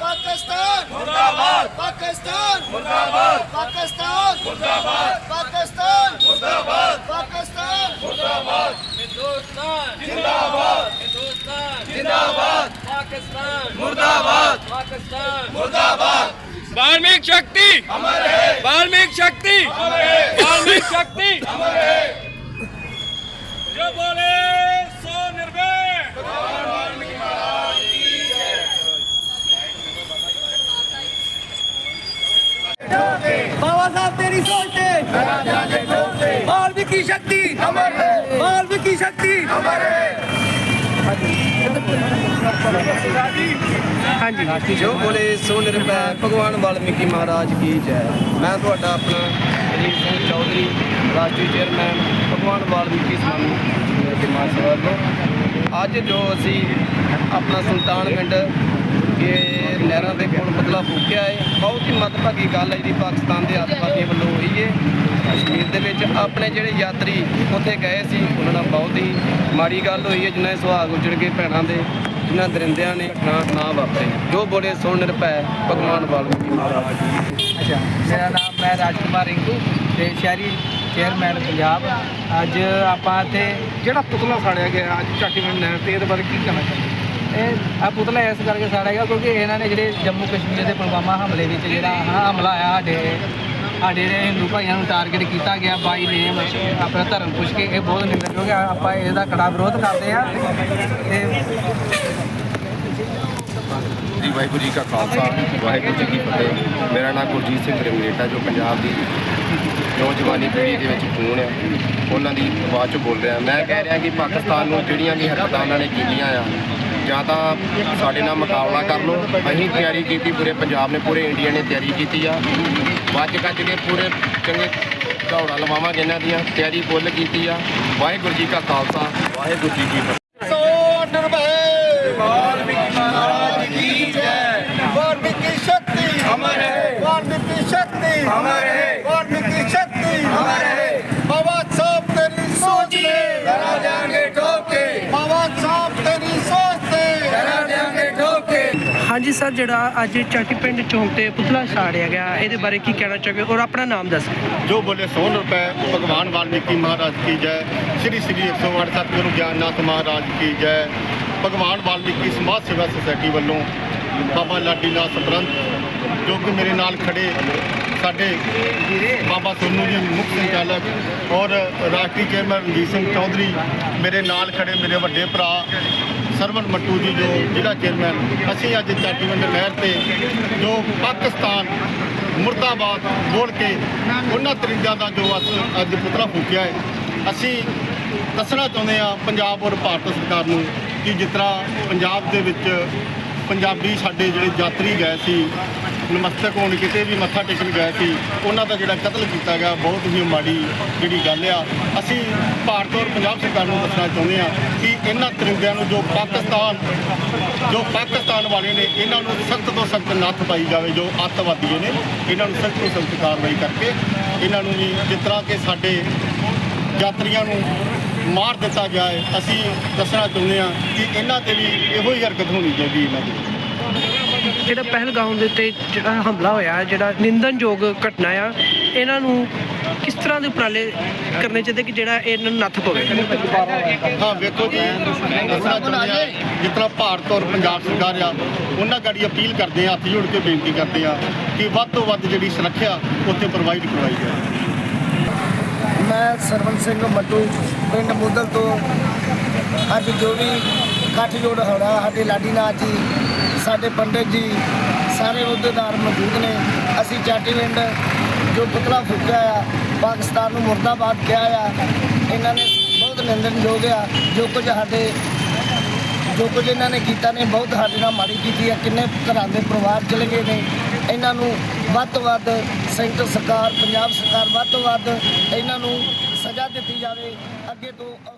ਪਾਕਿਸਤਾਨ ਮੁਰਦਾਬਾਦ ਪਾਕਿਸਤਾਨ ਮੁਰਦਾਬਾਦ ਪਾਕਿਸਤਾਨ ਮੁਰਦਾਬਾਦ ਪਾਕਿਸਤਾਨ ਮੁਰਦਾਬਾਦ ਪਾਕਿਸਤਾਨ ਮੁਰਦਾਬਾਦ हिंदुस्तान जिंदाबाद हिंदुस्तान ਜਿੰਦਾਬਾਦ पाकिस्तान ਮੁਰਦਾਬਾਦ पाकिस्तान ਮੁਰਦਾਬਾਦ वाल्मीकि शक्ति ਅਮਰ ਹੈ वाल्मीकि शक्ति ਅਮਰ ਹੈ वाल्मीकि शक्ति ਅਮਰ ਹੈ जो बोले वाल्मीकि शक्ति वाल्मीकि शक्ति ਹਾਂਜੀ ਜੋ ਬੋਲੇ ਸੋ ਨਿਰਭੈ ਭਗਵਾਨ ਵਾਲਮੀਕੀ ਮਹਾਰਾਜ ਕੀ ਜੈ ਮੈਂ ਤੁਹਾਡਾ ਆਪਣਾ ਅਜੀਤ ਸਿੰਘ ਚੌਧਰੀ ਰਾਸ਼ਟਰੀ ਚੇਅਰਮੈਨ ਭਗਵਾਨ ਵਾਲਮੀਕੀ ਸਮਾਜ ਸਮਾਜ ਸੇਵਾ ਵੱਲੋਂ ਅੱਜ ਜੋ ਅਸੀਂ ਆਪਣਾ ਸੁਲਤਾਨ ਪਿੰਡ ਇਹ ਲਹਿਰਾਂ ਦੇ ਕੋਲ ਬਦਲਾ ਫੂਕਿਆ ਹੈ ਬਹੁਤ ਹੀ ਮੱਦਭਾਗੀ ਗੱਲ ਹੈ ਜਿਹੜੀ ਪਾਕਿਸਤਾਨ ਦੇ ਅੱਤਵਾਦੀਆਂ ਵੱਲੋਂ ਹੋਈ ਹੈ ਕਸ਼ਮੀਰ ਦੇ ਵਿੱਚ ਆਪਣੇ ਜਿਹੜੇ ਯਾਤਰੀ ਉੱਥੇ ਗਏ ਸੀ ਉਹਨਾਂ ਨਾਲ ਬਹੁਤ ਹੀ ਮਾੜੀ ਗੱਲ ਹੋਈ ਹੈ ਜਿਨ੍ਹਾਂ ਦੇ ਸੁਹਾਗ ਉਜੜ ਗਏ ਭੈਣਾਂ ਦੇ ਜਿਨ੍ਹਾਂ ਦਰਿੰਦਿਆਂ ਨੇ ਨਾ ਨਾ ਵਾਪਰੇ। ਜੋ ਬੋਲੇ ਸੋ ਨਿਰਭੈ ਭਗਵਾਨ ਵਾਲਮੀਕੀ ਮਹਾਰਾਜ। ਅੱਛਾ ਮੇਰਾ ਨਾਮ ਮੈਂ ਰਾਜਕੁਮਾਰ ਰਿੰਕੂ ਤੇ ਸ਼ਹਿਰੀ ਚੇਅਰਮੈਨ ਪੰਜਾਬ। ਅੱਜ ਆਪਾਂ ਇੱਥੇ ਜਿਹੜਾ ਪੁਤਲਾ ਸਾੜਿਆ ਗਿਆ ਅੱਜ ਝਾਟੀਵਿੰਡ ਨਹਿਰ ਤੇ ਇਹਦੇ ਬਾਰੇ ਕੀ ਕਹਿਣਾ ਚਾਹੁੰਦੇ ਇਹ ਆ ਪੁਤਲਾ ਇਸ ਕਰਕੇ ਸਾੜਿਆ ਗਿਆ ਕਿਉਂਕਿ ਇਹਨਾਂ ਨੇ ਜਿਹੜੇ ਜੰਮੂ ਕਸ਼ਮੀਰ ਦੇ ਪੁਲਵਾਮਾ ਹਮਲੇ ਵਿੱਚ ਜਿਹੜਾ ਹਮਲਾ ਆਇਆ ਸਾਡੇ ਸਾਡੇ ਜਿਹੜੇ ਹਿੰਦੂ ਭਾਈਆਂ ਨੂੰ ਟਾਰਗੇਟ ਕੀਤਾ ਗਿਆ ਬਾਈ ਨੇਮ, ਆਪਣਾ ਧਰਮ ਪੁੱਛ ਕੇ, ਇਹ ਬਹੁਤ ਨਿੰਦਣਯੋਗ ਹੈ ਆਪਾਂ ਇਹਦਾ ਕੜਾ ਵਿਰੋਧ ਕਰਦੇ ਆ ਤੇ ਜੀ, ਵਾਹਿਗੁਰੂ ਜੀ ਕਾ ਖਾਲਸਾ, ਵਾਹਿਗੁਰੂ ਜੀ ਕੀ ਫਤਿਹ। ਮੇਰਾ ਨਾਮ ਗੁਰਜੀਤ ਸਿੰਘ ਰਮੇਟਾ ਜੋ ਪੰਜਾਬ ਦੀ ਨੌਜਵਾਨੀ ਪੀੜ੍ਹੀ ਦੇ ਵਿੱਚ ਖੂਨ ਹੈ, ਉਹਨਾਂ ਦੀ ਆਵਾਜ਼ 'ਚ ਬੋਲ ਰਿਹਾ। ਮੈਂ ਕਹਿ ਰਿਹਾ ਕਿ ਪਾਕਿਸਤਾਨ ਨੂੰ ਜਿਹੜੀਆਂ ਵੀ ਹਰਕਤਾਂ ਉਹਨਾਂ ਨੇ ਕੀਤੀਆਂ ਆ ਜਾਂ ਤਾਂ ਸਾਡੇ ਨਾਲ ਮੁਕਾਬਲਾ ਕਰ ਲਓ। ਅਸੀਂ ਤਿਆਰੀ ਕੀਤੀ ਪੂਰੇ ਪੰਜਾਬ ਨੇ, ਪੂਰੇ ਇੰਡੀਆ ਨੇ ਤਿਆਰੀ ਕੀਤੀ ਆ। ਵੱਜ ਕੱਜ ਕੇ ਪੂਰੇ ਚੰਗੇ ਦੌੜਾ ਲਵਾਵਾਂਗੇ ਇਹਨਾਂ ਦੀਆਂ, ਤਿਆਰੀ ਫੁੱਲ ਕੀਤੀ ਆ। ਵਾਹਿਗੁਰੂ ਜੀ ਕਾ ਖਾਲਸਾ, ਵਾਹਿਗੁਰੂ ਜੀ ਕੀ ਫਤਿਹ। ਹਾਂਜੀ ਸਰ, ਜਿਹੜਾ ਅੱਜ ਚਾਟੀ ਪਿੰਡ ਚੌਂਕ ਤੇ ਪੁਤਲਾ ਸਾੜਿਆ ਗਿਆ, ਇਹਦੇ ਬਾਰੇ ਕੀ ਕਹਿਣਾ ਚਾਹੋਗੇ ਔਰ ਆਪਣਾ ਨਾਮ ਦੱਸੋ ਜੋ ਬੋਲੇ ਸੋ ਰੁਪਏ, ਭਗਵਾਨ ਵਾਲਮੀਕੀ ਮਹਾਰਾਜ ਕੀ ਜੈ, ਸ੍ਰੀ ਸ੍ਰੀ 108 ਸਤਿਗੁਰੂ ਗਿਆਨਨਾਥ ਮਹਾਰਾਜ ਕੀ ਜੈ, ਭਗਵਾਨ ਵਾਲਮੀਕੀ ਸਮਾਜ ਸੇਵਾ ਸੁਸਾਇਟੀ ਵੱਲੋਂ ਬਾਬਾ ਲਾਡੀ ਨਾਥ ਸਪਰੰਤ ਜੋ ਕਿ ਮੇਰੇ ਨਾਲ ਖੜੇ ਸਾਡੇ ਬਾਬਾ ਸੋਨੂ ਜੀ ਮੁੱਖ ਸੰਚਾਲਕ ਔਰ ਰਾਸ਼ਟਰੀ ਚੇਅਰਮੈਨ ਰਣਜੀਤ ਸਿੰਘ ਚੌਧਰੀ ਮੇਰੇ ਨਾਲ ਖੜੇ ਮੇਰੇ ਵੱਡੇ ਭਰਾ ਸਰਵਨ ਮੱਟੂ ਜੀ, ਜੋ ਜ਼ਿਲ੍ਹਾ ਚੇਅਰਮੈਨ, ਅਸੀਂ ਅੱਜ ਚਾਟੀਵੰਡ ਨਹਿਰ ਤੇ ਜੋ ਪਾਕਿਸਤਾਨ ਮੁਰਦਾਬਾਦ ਬੋਲ ਕੇ ਉਹਨਾਂ ਤਰੀਕਾਂ ਦਾ ਜੋ ਅਸ- ਅੱਜ ਪੁਤਲਾ ਫੂਕਿਆ ਹੈ, ਅਸੀਂ ਦੱਸਣਾ ਚਾਹੁੰਦੇ ਆ ਪੰਜਾਬ ਔਰ ਭਾਰਤ ਸਰਕਾਰ ਨੂੰ ਕਿ ਜਿਸ ਤਰ੍ਹਾਂ ਪੰਜਾਬ ਦੇ ਵਿੱਚ ਪੰਜਾਬੀ ਸਾਡੇ ਜਿਹੜੇ ਯਾਤਰੀ ਗਏ ਸੀ, ਨਮਸਤਕ ਹੋਣ, ਕਿਤੇ ਵੀ ਮੱਥਾ ਟੇਕਣ ਗਏ ਸੀ, ਉਹਨਾਂ ਦਾ ਜਿਹੜਾ ਕਤਲ ਕੀਤਾ ਗਿਆ, ਬਹੁਤ ਹੀ ਮਾੜੀ ਜਿਹੜੀ ਗੱਲ ਆ। ਅਸੀਂ ਭਾਰਤ ਔਰ ਪੰਜਾਬ ਸਰਕਾਰ ਨੂੰ ਦੱਸਣਾ ਚਾਹੁੰਦੇ ਆ ਕਿ ਇਹਨਾਂ ਤਰਿੰਦਿਆਂ ਨੂੰ ਜੋ ਪਾਕਿਸਤਾਨ ਜੋ ਪਾਕਿਸਤਾਨ ਵਾਲੇ ਨੇ, ਇਹਨਾਂ ਨੂੰ ਸਖਤ ਤੋਂ ਸਖਤ ਨੱਥ ਪਾਈ ਜਾਵੇ, ਜੋ ਅੱਤਵਾਦੀ ਨੇ, ਇਹਨਾਂ ਨੂੰ ਸਖਤ ਤੋਂ ਸਖਤ ਕਾਰਵਾਈ ਕਰਕੇ, ਇਹਨਾਂ ਨੂੰ ਵੀ ਜਿਸ ਤਰ੍ਹਾਂ ਕਿ ਸਾਡੇ ਯਾਤਰੀਆਂ ਨੂੰ ਮਾਰ ਦਿੱਤਾ ਗਿਆ ਹੈ। ਅਸੀਂ ਦੱਸਣਾ ਚਾਹੁੰਦੇ ਹਾਂ ਕਿ ਇਹਨਾਂ ਤੇ ਵੀ ਇਹੋ ਹੀ ਹਰਕਤ ਹੋਣੀ ਚਾਹੀਦੀ ਇਹਨਾਂ ਦੀ। ਜਿਹੜਾ ਪਹਿਲਗਾਮ ਦੇ ਉੱਤੇ ਜਿਹੜਾ ਹਮਲਾ ਹੋਇਆ ਜਿਹੜਾ ਨਿੰਦਨਯੋਗ ਘਟਨਾ ਆ ਇਹਨਾਂ ਨੂੰ ਕਿਸ ਤਰ੍ਹਾਂ ਦੇ ਉਪਰਾਲੇ ਕਰਨੇ ਚਾਹੀਦੇ ਕਿ ਜਿਹੜਾ ਇਹਨਾਂ ਨੂੰ ਨੱਥ ਪਵੇ? ਹਾਂ ਵੇਖੋ ਜੀ ਦੱਸਣਾ ਚਾਹੁੰਦੇ ਹਾਂ ਜਿਸ ਤਰ੍ਹਾਂ ਭਾਰਤ ਔਰ ਪੰਜਾਬ ਸਰਕਾਰ ਆ ਉਹਨਾਂ ਗਾੜੀ ਅਪੀਲ ਕਰਦੇ ਆ ਹੱਥ ਜੋੜ ਕੇ ਬੇਨਤੀ ਕਰਦੇ ਆ ਕਿ ਵੱਧ ਤੋਂ ਵੱਧ ਜਿਹੜੀ ਸੁਰੱਖਿਆ ਉੱਥੇ ਪ੍ਰੋਵਾਈਡ ਕਰਵਾਈ ਜਾਵੇ। ਮੈਂ ਸਰਵਨ ਸਿੰਘ ਮੱਟੂ ਪਿੰਡ ਮੁੱਦਲ ਤੋਂ ਅੱਜ ਜੋ ਵੀ ਇਕੱਠ ਜੋੜ ਹੋਣਾ, ਸਾਡੇ ਲਾਡੀ ਨਾਥ ਜੀ, ਸਾਡੇ ਪੰਡਿਤ ਜੀ, ਸਾਰੇ ਅਹੁਦੇਦਾਰ ਮੌਜੂਦ ਨੇ। ਅਸੀਂ ਚਾਟੀਵਿੰਡ ਜੋ ਪੁਤਲਾ ਫੂਕਿਆ ਆ, ਪਾਕਿਸਤਾਨ ਨੂੰ ਮੁਰਦਾਬਾਦ ਕਿਹਾ ਆ। ਇਹਨਾਂ ਨੇ ਬਹੁਤ ਨਿੰਦਣਯੋਗ ਆ। ਜੋ ਕੁਝ ਸਾਡੇ, ਜੋ ਕੁਝ ਇਹਨਾਂ ਨੇ ਕੀਤਾ ਨੇ, ਬਹੁਤ ਸਾਡੇ ਨਾਲ ਮਾੜੀ ਕੀਤੀ ਆ। ਕਿੰਨੇ ਘਰਾਂ ਦੇ ਪਰਿਵਾਰ ਚਲੇ ਗਏ ਨੇ। ਇਹਨਾਂ ਨੂੰ ਵੱਧ ਤੋਂ ਵੱਧ ਸੈਂਟਰ ਸਰਕਾਰ, ਪੰਜਾਬ ਸਰਕਾਰ ਵੱਧ ਤੋਂ ਵੱਧ ਇਹਨਾਂ ਨੂੰ ਦਿੱਤੀ ਜਾਵੇ ਅੱਗੇ ਤੋਂ